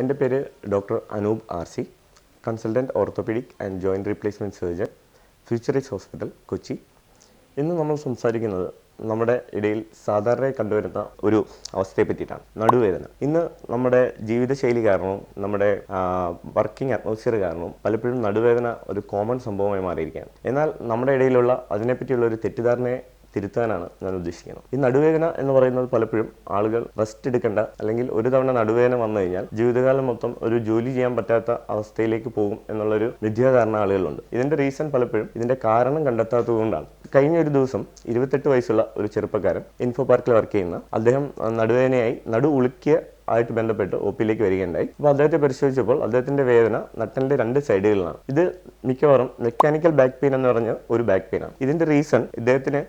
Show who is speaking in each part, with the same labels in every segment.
Speaker 1: എന്റെ പേര് doctor Anoop R C consultant orthopaedic and joint replacement surgeon Futurise hospital Kochi. ഇന്ന് നമ്മൾ സംസാരിക്കുന്നത് നമ്മുടെ ഇടയിൽ സാധാരണയായി കണ്ടുവരുന്ന ഒരു അവസ്ഥയെ പറ്റിയിട്ടാണ് നടുവേദന. ഇന്ന് നമ്മുടെ ജീവിതശൈലി കാരണവും നമ്മുടെ വർക്കിംഗ് അറ്റ്മോസ്ഫിയർ കാരണവും പലപ്പോഴും നടുവേദന ഒരു കോമൺ സംഭവമായി മാറിയിരിക്കുകയാണ്. എന്നാൽ നമ്മുടെ ഇടയിലുള്ള അതിനെപ്പറ്റിയുള്ള ഒരു തെറ്റിദ്ധാരണയെ തിരുത്താനാണ് ഞാൻ ഉദ്ദേശിക്കുന്നത്. ഈ നടുവേദന എന്ന് പറയുന്നത് പലപ്പോഴും ആളുകൾ റെസ്റ്റ് എടുക്കേണ്ട അല്ലെങ്കിൽ ഒരു തവണ നടുവേദന വന്നു കഴിഞ്ഞാൽ ജീവിതകാലം മൊത്തം ഒരു ജോലി ചെയ്യാൻ പറ്റാത്ത അവസ്ഥയിലേക്ക് പോകും എന്നുള്ളൊരു മിഥ്യാധാരണ ആളുകളുണ്ട്. ഇതിന്റെ റീസൺ പലപ്പോഴും ഇതിന്റെ കാരണം കണ്ടെത്താത്തതുകൊണ്ടാണ് കഴിഞ്ഞ ഒരു ദിവസം ഇരുപത്തെട്ട് വയസ്സുള്ള ഒരു ചെറുപ്പക്കാരൻ ഇൻഫോ പാർക്കിൽ വർക്ക് ചെയ്യുന്ന അദ്ദേഹം നടുവേദനയായി നടു ഉളുക്കിയ ആയിട്ട് ബന്ധപ്പെട്ട് ഒ പിയിലേക്ക് വരികയുണ്ടായി. അപ്പോൾ അദ്ദേഹത്തെ പരിശോധിച്ചപ്പോൾ അദ്ദേഹത്തിന്റെ വേദന നട്ടലിന്റെ രണ്ട് സൈഡുകളിലാണ്. ഇത് മിക്കവാറും മെക്കാനിക്കൽ ബാക്ക് പെയിൻ എന്ന് പറഞ്ഞ ഒരു ബാക്ക് പെയിൻ ആണ്. ഇതിന്റെ റീസൺ ഇദ്ദേഹത്തിന്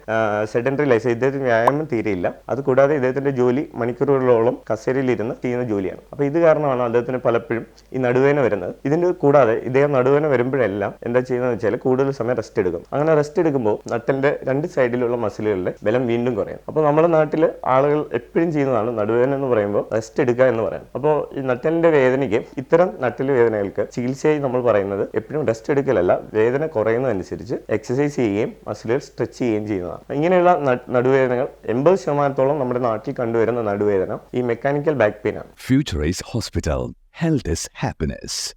Speaker 1: സെഡൻഡറി ലൈഫ് ഇദ്ദേഹത്തിന് വ്യായാമം തീരെയില്ല. അതുകൂടാതെ ഇദ്ദേഹത്തിന്റെ ജോലി മണിക്കൂറുകളോളം കസേരയിൽ ഇരുന്ന് ചെയ്യുന്ന ജോലിയാണ്. അപ്പോൾ ഇത് കാരണമാണ് അദ്ദേഹത്തിന് പലപ്പോഴും ഈ നടുവേന വരുന്നത്. ഇതിന്റെ കൂടാതെ ഇദ്ദേഹം നടുവേന വരുമ്പോഴെല്ലാം എന്താ ചെയ്യുന്നത് വെച്ചാൽ കൂടുതൽ സമയം റെസ്റ്റ് എടുക്കും. അങ്ങനെ റെസ്റ്റ് എടുക്കുമ്പോൾ നട്ടലിന്റെ രണ്ട് സൈഡിലുള്ള മസിലുകളുടെ ബലം വീണ്ടും കുറയും. അപ്പോൾ നമ്മുടെ നാട്ടിൽ ആളുകൾ എപ്പോഴും ചെയ്യുന്നതാണ് നടുവേന എന്ന് പറയുമ്പോൾ റെസ്റ്റ് എടുക്കുക എന്ന് പറയാം. അപ്പോൾ ഈ നട്ടലിന്റെ വേദനയ്ക്ക് ഇത്തരം നട്ടിൽ വേദനകൾക്ക് ചികിത്സയായി നമ്മൾ പറയുന്നത് എപ്പോഴും റെസ്റ്റ് എടുക്കലല്ല വേദന കുറയുന്നതനുസരിച്ച് എക്സസൈസ് ചെയ്യുകയും മസിലുകൾ സ്ട്രെച്ച് ചെയ്യുകയും ചെയ്യുന്നതാണ്. ഇങ്ങനെയുള്ള നടുവേദനകൾ എൺപത് ശതമാനത്തോളം നമ്മുടെ നാട്ടിൽ കണ്ടുവരുന്ന നടുവേദന ഈ മെക്കാനിക്കൽ ബാക്ക് പെയിൻ ആണ്.
Speaker 2: Futurise hospital Health is happiness.